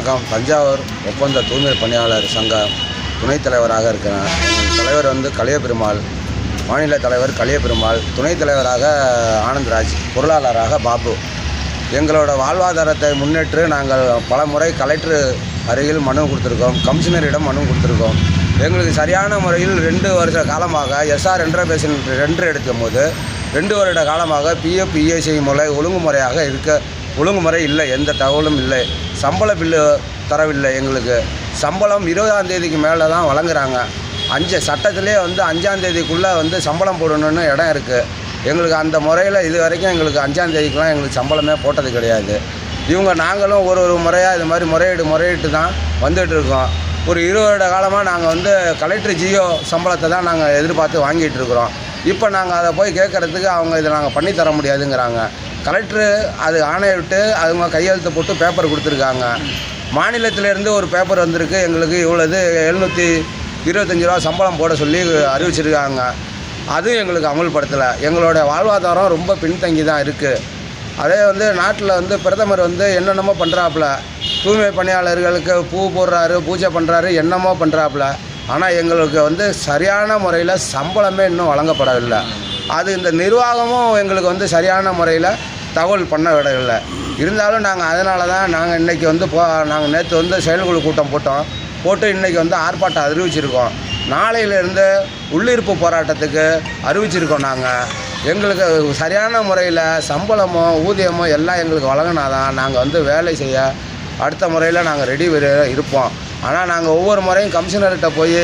வணக்கம். தஞ்சாவூர் ஒப்பந்த தூய்மை பணியாளர் சங்க துணைத் தலைவராக இருக்கிறேன் எங்கள் தலைவர் வந்து கலியபெருமாள் மாநில தலைவர் கலியபெருமாள் துணைத் தலைவராக ஆனந்த்ராஜ் பொருளாளராக பாபு. எங்களோட வாழ்வாதாரத்தை முன்னேற்று நாங்கள் பல முறை கலெக்டர் அருகில் மனு கொடுத்துருக்கோம். கமிஷனரிடம் மனு கொடுத்துருக்கோம். எங்களுக்கு சரியான முறையில் ரெண்டு வருஷ காலமாக எஸ்ஆர் என்டர்பிரைஸின் ரெண்டு எடுக்கும் போது ரெண்டு வருட காலமாக பிஎஃப் இஎஸ்ஐ முறை ஒழுங்குமுறையாக இருக்க ஒழுங்குமுறை இல்லை. எந்த தகவலும் இல்லை. சம்பள பில்லு தரவில்லை எங்களுக்கு. சம்பளம் இருபதாம் தேதிக்கு மேலே தான் வழங்குறாங்க. அஞ்சு சட்டத்திலே வந்து அஞ்சாம் தேதிக்குள்ளே வந்து சம்பளம் போடணும்னு இடம் இருக்குது எங்களுக்கு அந்த முறையில் இது வரைக்கும் எங்களுக்கு அஞ்சாம் தேதிக்கெலாம் எங்களுக்கு சம்பளமே போட்டது கிடையாது. இவங்க நாங்களும் ஒரு ஒரு முறையாக இது மாதிரி முறையீடு முறையிட்டு தான் வந்துட்டு இருக்கோம். ஒரு இருபது வருட காலமாக நாங்கள் வந்து கலெக்டர் ஜியோ சம்பளத்தை தான் நாங்கள் எதிர்பார்த்து வாங்கிட்டு இருக்கிறோம். இப்போ நாங்கள் அதை போய் கேட்குறதுக்கு அவங்க இதை நாங்கள் பண்ணி தர முடியாதுங்கிறாங்க. கலெக்டரு அது ஆணையிட்டு அவங்க கையெழுத்து போட்டு பேப்பர் கொடுத்துருக்காங்க. மாநிலத்திலேருந்து ஒரு பேப்பர் வந்திருக்கு. எங்களுக்கு இவ்வளோது எழுநூற்றி இருபத்தஞ்சி ரூபா சம்பளம் போட சொல்லி அறிவிச்சிருக்காங்க. அதுவும் எங்களுக்கு அமல்படுத்தலை. எங்களோட வாழ்வாதாரம் ரொம்ப பின்தங்கி தான் இருக்குது அதே வந்து நாட்டில் வந்து பிரதமர் வந்து என்னென்னமோ பண்ணுறாப்புல தூய்மை பணியாளர்களுக்கு பூ போடுறாரு பூஜை பண்ணுறாரு என்னமோ பண்ணுறாப்புல ஆனால் எங்களுக்கு வந்து சரியான முறையில் சம்பளமே இன்னும் வழங்கப்படவில்லை. அது இந்த நிர்வாகமும் எங்களுக்கு வந்து சரியான முறையில் தகவல் பண்ண விடவில்லை. இருந்தாலும் நாங்கள் அதனால தான் நாங்கள் இன்றைக்கி வந்து போ நாங்கள் நேற்று வந்து செயல்குழு கூட்டம் போட்டோம். போட்டு இன்றைக்கி வந்து ஆர்ப்பாட்டம் அறிவிச்சிருக்கோம். நாளையிலேருந்து உள்ளிருப்பு போராட்டத்துக்கு அறிவிச்சிருக்கோம் நாங்கள் எங்களுக்கு சரியான முறையில் சம்பளமோ ஊதியமோ எல்லாம் எங்களுக்கு வழங்கினாதான் நாங்கள் வந்து வேலை செய்ய அடுத்த முறையில் நாங்கள் ரெடி இருப்போம். ஆனால் நாங்கள் ஒவ்வொரு முறையும் கமிஷனர்கிட்ட போய்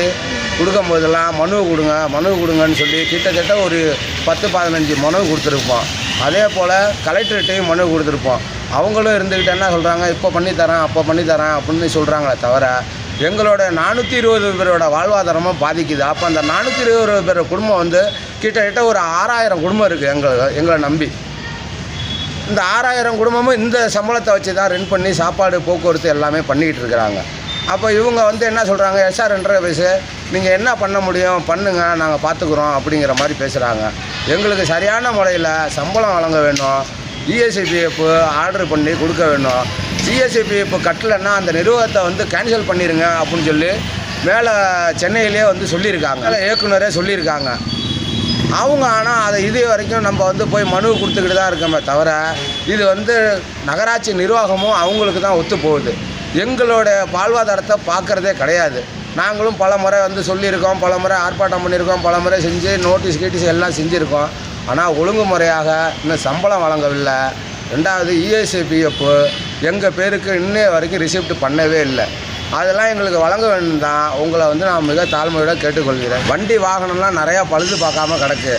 கொடுக்கும் போதெல்லாம் மனு கொடுங்க மனு கொடுங்கன்னு சொல்லி கிட்டத்தட்ட ஒரு பத்து பதினஞ்சு மனு கொடுத்துருப்போம். அதே போல் கலெக்டர்கிட்டையும் மனு கொடுத்துருப்போம். அவங்களும் இருந்துக்கிட்டு என்ன சொல்கிறாங்க இப்போ பண்ணித்தரேன் அப்போ பண்ணித்தரேன் அப்படின்னு சொல்கிறாங்களே தவிர எங்களோட நானூற்றி இருபது பேரோட வாழ்வாதாரமும் பாதிக்குது. அப்போ அந்த நானூற்றி இருபது பேர் குடும்பம் வந்து கிட்டத்தட்ட ஒரு ஆறாயிரம் குடும்பம் இருக்குது எங்களை எங்களை நம்பி. இந்த ஆறாயிரம் குடும்பமும் இந்த சம்பளத்தை வச்சு தான் ரென் பண்ணி சாப்பாடு போக்குவரத்து எல்லாமே பண்ணிக்கிட்டு இருக்கிறாங்க. அப்போ இவங்க வந்து என்ன சொல்கிறாங்க எஸ்ஆர் என்டர்பிரைஸு நீங்கள் என்ன பண்ண முடியும் பண்ணுங்கள் நாங்கள் பார்த்துக்குறோம் அப்படிங்கிற மாதிரி பேசுகிறாங்க எங்களுக்கு சரியான முறையில் சம்பளம் வழங்க வேணும் ஜிஎஸ்சிபிஎஃப் ஆர்டர் பண்ணி கொடுக்க வேணும். ஜிஎஸ்சிபிஎஃப் கட்டலைன்னா அந்த நிறுவனத்தை வந்து கேன்சல் பண்ணிடுங்க அப்படின்னு சொல்லி மேலே சென்னையிலே வந்து சொல்லியிருக்காங்க. மேலே இயக்குனரே சொல்லியிருக்காங்க. அவங்க ஆனால் அதை இது வரைக்கும் நம்ம வந்து போய் மனு கொடுத்துக்கிட்டு தான் இருக்கோமே தவிர இது வந்து நகராட்சி நிர்வாகமும் அவங்களுக்கு தான் ஒத்து போகுது எங்களோட வாழ்வாதாரத்தை பார்க்குறதே கிடையாது. நாங்களும் பல முறை வந்து சொல்லியிருக்கோம் பல முறை ஆர்ப்பாட்டம் பண்ணியிருக்கோம் பல முறை செஞ்சு நோட்டீஸ் கீட்டீஸ் எல்லாம் செஞ்சுருக்கோம். ஆனால் ஒழுங்குமுறையாக இன்னும் சம்பளம் வழங்கவில்லை. ரெண்டாவது E இஎஸ்ஐபிஎஃப் எங்கள் பேருக்கு இன்னே வரைக்கும் ரிசிப்ட் பண்ணவே இல்லை. அதெல்லாம் எங்களுக்கு வழங்க வேண்டும் தான். உங்களை வந்து நான் மிக தாழ்மையோட கேட்டுக்கொள்கிறேன். வண்டி வாகனம்லாம் நிறையா பழுது பார்க்காம கிடக்கு.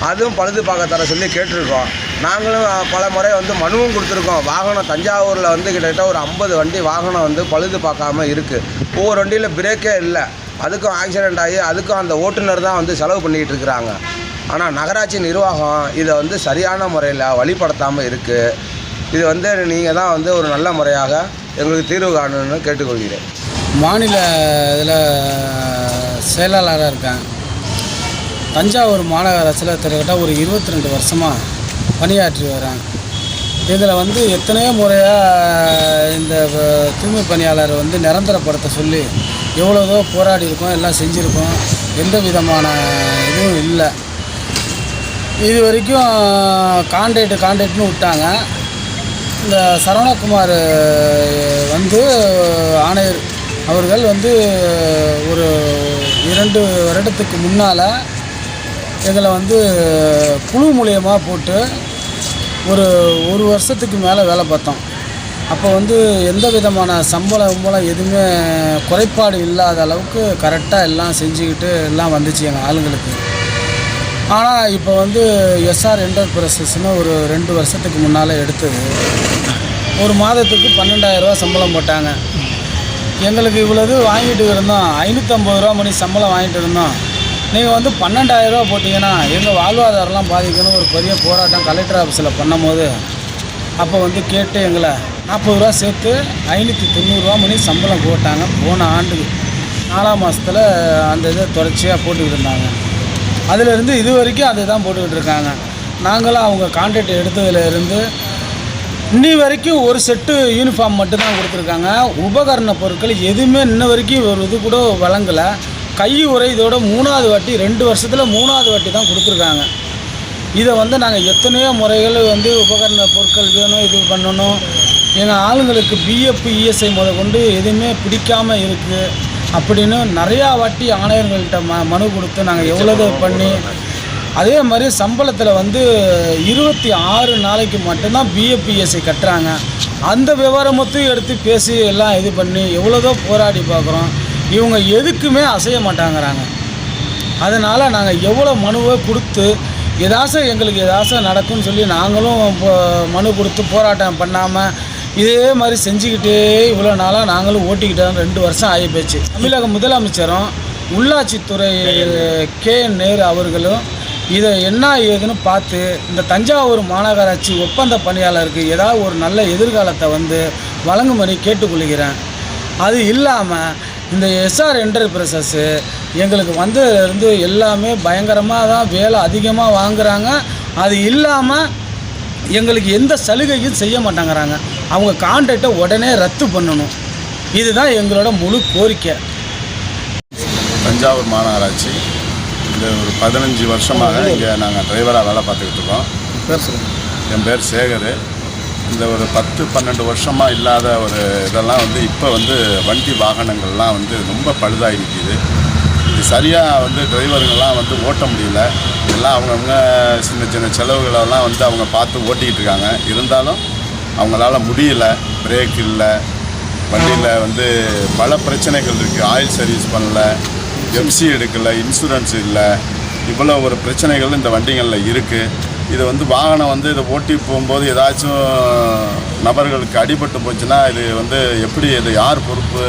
அதுவும் பழுது பார்க்க தர சொல்லி கேட்டிருக்கோம். நாங்களும் பல முறை வந்து மனுவும் கொடுத்துருக்கோம். வாகனம் தஞ்சாவூரில் வந்து கிட்டத்தட்ட ஒரு ஐம்பது வண்டி வாகனம் வந்து பழுது பார்க்காம இருக்குது ஒவ்வொரு வண்டியில் பிரேக்கே இல்லை. அதுக்கும் ஆக்சிடெண்ட் ஆகி அதுக்கும் அந்த ஓட்டுநர் தான் வந்து செலவு பண்ணிக்கிட்டு இருக்கிறாங்க. ஆனால் நகராட்சி நிர்வாகம் இதை வந்து சரியான முறையில் வழிபடுத்தாமல் இருக்குது இது வந்து நீங்கள் தான் வந்து ஒரு நல்ல முறையாக எங்களுக்கு தீர்வு காணணும்னு கேட்டுக்கொள்கிறேன். மாநில இதில் செயலாளராக இருக்கேன் தஞ்சாவூர் மாநகராட்சியில் கிட்டத்தட்ட ஒரு இருபத்தி ரெண்டு வருஷமாக பணியாற்றி வராங்க. இதில் வந்து எத்தனையோ முறையாக இந்த தூய்மை பணியாளர் வந்து நிரந்தரப்படுத்த சொல்லி எவ்வளோதோ போராடி இருக்கோம் எல்லாம் செஞ்சுருக்கோம். எந்த விதமான இதுவும் இல்லை. இது வரைக்கும் கான்ட்ராக்ட் கான்ட்ராக்ட்னு விட்டாங்க. இந்த சரவணகுமார் வந்து ஆணையர். அவர்கள் வந்து ஒரு இரண்டு வருடத்துக்கு முன்னால் எங்களை வந்து குழு மூலியமாக போட்டு ஒரு ஒரு வருஷத்துக்கு மேலே வேலை பார்த்தோம். அப்போ வந்து எந்த விதமான சம்பளம் சம்பளம் எதுவுமே குறைபாடு இல்லாத அளவுக்கு கரெக்டாக எல்லாம் செஞ்சுக்கிட்டு எல்லாம் வந்துச்சு எங்கள் ஆளுங்களுக்கு. ஆனால் இப்போ வந்து எஸ்ஆர் என்டர்பிரைசஸ்னு ஒரு ரெண்டு வருஷத்துக்கு முன்னால் எடுத்தது. ஒரு மாதத்துக்கு பன்னெண்டாயிரரூவா சம்பளம் போட்டாங்க. எங்களுக்கு இவ்வளவு வாங்கிட்டு இருந்தோம். ஐநூற்றம்பது ரூபா மணி சம்பளம் வாங்கிட்டு இருந்தோம். நீங்கள் வந்து பன்னெண்டாயிரரூவா போட்டிங்கன்னா எங்கள் வாழ்வாதாரம்லாம் பாதிக்கணும் ஒரு பெரிய போராட்டம் கலெக்டர் ஆஃபீஸில் பண்ணும்போது அப்போ வந்து கேட்டு எங்களை நாற்பது ரூபா சேர்த்து ஐநூற்றி தொண்ணூறுரூவா மணி சம்பளம் போட்டாங்க போன ஆண்டுக்கு. நாலாம் மாதத்தில் அந்த இதை தொடர்ச்சியாக போட்டுக்கிட்டு இருந்தாங்க. அதிலிருந்து இது வரைக்கும் அதை தான் போட்டுக்கிட்டு இருக்காங்க. நாங்களும் அவங்க கான்ட்ராக்ட் எடுத்ததுலேருந்து இன்னி வரைக்கும் ஒரு செட்டு யூனிஃபார்ம் மட்டும்தான் கொடுத்துருக்காங்க. உபகரண பொருட்கள் எதுவுமே இன்ன வரைக்கும் ஒரு இது கூட வழங்கலை. கை உரை இதோட மூணாவது வாட்டி ரெண்டு வருஷத்தில் மூணாவது வாட்டி தான் கொடுத்துருக்காங்க. இதை வந்து நாங்கள் எத்தனையோ முறைகள் வந்து உபகரண பொருட்கள் வேணும் இது பண்ணணும். எங்கள் ஆளுங்களுக்கு பிஎஃப் இஎஸ்ஐ முத கொண்டு எதுவுமே பிடிக்காமல் இருக்குது அப்படின்னு நிறையா வாட்டி ஆணையர்கள்ட்ட ம மனு கொடுத்து நாங்கள் எவ்வளோ பண்ணி அதே மாதிரி சம்பளத்தில் வந்து இருபத்தி ஆறு நாளைக்கு மட்டும்தான் பிஎஃப்பிஎஸ்ஐ கட்டுறாங்க. அந்த விவரமத்தையும் எடுத்து பேசி எல்லாம் இது பண்ணி எவ்வளோதோ போராடி பார்க்குறோம். இவங்க எதுக்குமே அசைய மாட்டாங்கிறாங்க. அதனால் நாங்கள் எவ்வளோ மனுவை கொடுத்து எதாச்சும் எங்களுக்கு எதாச்சும் நடக்கும்னு சொல்லி நாங்களும் மனு கொடுத்து போராட்டம் பண்ணாமல் இதே மாதிரி செஞ்சுக்கிட்டே இவ்வளோ நாளாக நாங்களும் ஓட்டிக்கிட்டோம் ரெண்டு வருஷம் ஆகி போச்சு. தமிழக முதலமைச்சரும் உள்ளாட்சித்துறை கே என் நேரு அவர்களும் இதை என்ன ஏதுன்னு பார்த்து இந்த தஞ்சாவூர் மாநகராட்சி ஒப்பந்த பணியாளருக்கு ஏதாவது ஒரு நல்ல எதிர்காலத்தை வந்து வழங்கும்படி கேட்டுக்கொள்கிறேன். அது இல்லாமல் இந்த எஸ்ஆர் என்டர்பிரைசஸ்ஸு எங்களுக்கு வந்ததுலேருந்து எல்லாமே பயங்கரமாக தான் வேலை அதிகமாக வாங்குறாங்க. அது இல்லாமல் எங்களுக்கு எந்த சலுகையும் செய்ய மாட்டேங்கிறாங்க. அவங்க கான்ட்ராக்டை உடனே ரத்து பண்ணணும். இதுதான் எங்களோட முழு கோரிக்கை. தஞ்சாவூர் மாநகராட்சி இந்த ஒரு பதினஞ்சு வருஷமாக இங்கே நாங்கள் டிரைவராக வேலை பார்த்துக்கிட்டு இருக்கோம். என் பேர் சேகர். இந்த ஒரு பத்து பன்னெண்டு வருஷமாக இல்லாத ஒரு இதெல்லாம் வந்து இப்போ வந்து வண்டி வாகனங்கள்லாம் வந்து ரொம்ப பழுதாகி நிற்கிது இது சரியாக வந்து டிரைவருங்கெல்லாம் வந்து ஓட்ட முடியல. எல்லாம் அவங்கவுங்க சின்ன சின்ன செலவுகளெல்லாம் வந்து அவங்க பார்த்து ஓட்டிக்கிட்டு இருக்காங்க. இருந்தாலும் அவங்களால முடியல. பிரேக் இல்லை. வண்டியில் வந்து பல பிரச்சனைகள் இருக்குது ஆயில் சர்வீஸ் பண்ணல. எம்சி எடுக்கல. இன்சூரன்ஸ் இல்லை. இவ்வளோ ஒரு பிரச்சனைகள் இந்த வண்டிகளில் இருக்குது இது வந்து வாகனம் வந்து இதை ஓட்டி போகும்போது ஏதாச்சும் நபர்களுக்கு அடிபட்டு போச்சுன்னா இது வந்து எப்படி இது யார் பொறுப்பு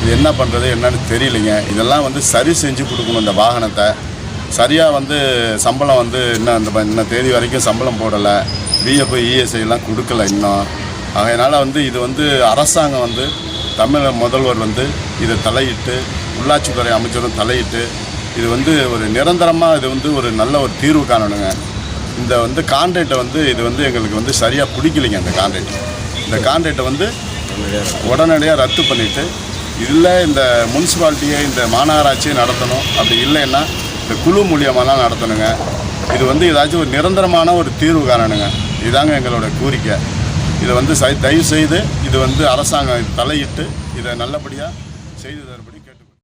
இது என்ன பண்ணுறது என்னன்னு தெரியலைங்க. இதெல்லாம் வந்து சரி செஞ்சு கொடுக்கணும் இந்த வாகனத்தை. சரியாக வந்து சம்பளம் வந்து இன்னும் அந்த இன்னும் தேதி வரைக்கும் சம்பளம் போடலை. பிஎஃப் இஎஸ்ஐலாம் கொடுக்கல இன்னும். அதனால் வந்து இது வந்து அரசாங்கம் வந்து தமிழக முதல்வர் வந்து இதை தலையிட்டு உள்ளாட்சித்துறை அமைச்சரும் தலையிட்டு இது வந்து ஒரு நிரந்தரமாக இது வந்து ஒரு நல்ல ஒரு தீர்வு காணணுங்க. இந்த வந்து கான்ட்ராக்டை வந்து இது வந்து எங்களுக்கு வந்து சரியாக பிடிக்கலைங்க அந்த கான்ட்ராக்ட் இந்த கான்ட்ராக்டை வந்து உடனடியாக ரத்து பண்ணிவிட்டு இதில் இந்த முனிசிபாலிட்டியை இந்த மாநகராட்சியை நடத்தணும். அப்படி இல்லைன்னா இந்த குழு மூலியமாலாம் நடத்தணுங்க. இது வந்து ஏதாச்சும் ஒரு நிரந்தரமான ஒரு தீர்வு காணணுங்க. இதாங்க எங்களோட கோரிக்கை இதை வந்து சை தயவு செய்து இது வந்து அரசாங்கம் தலையிட்டு இதை நல்லபடியாக செய்து தரப்படி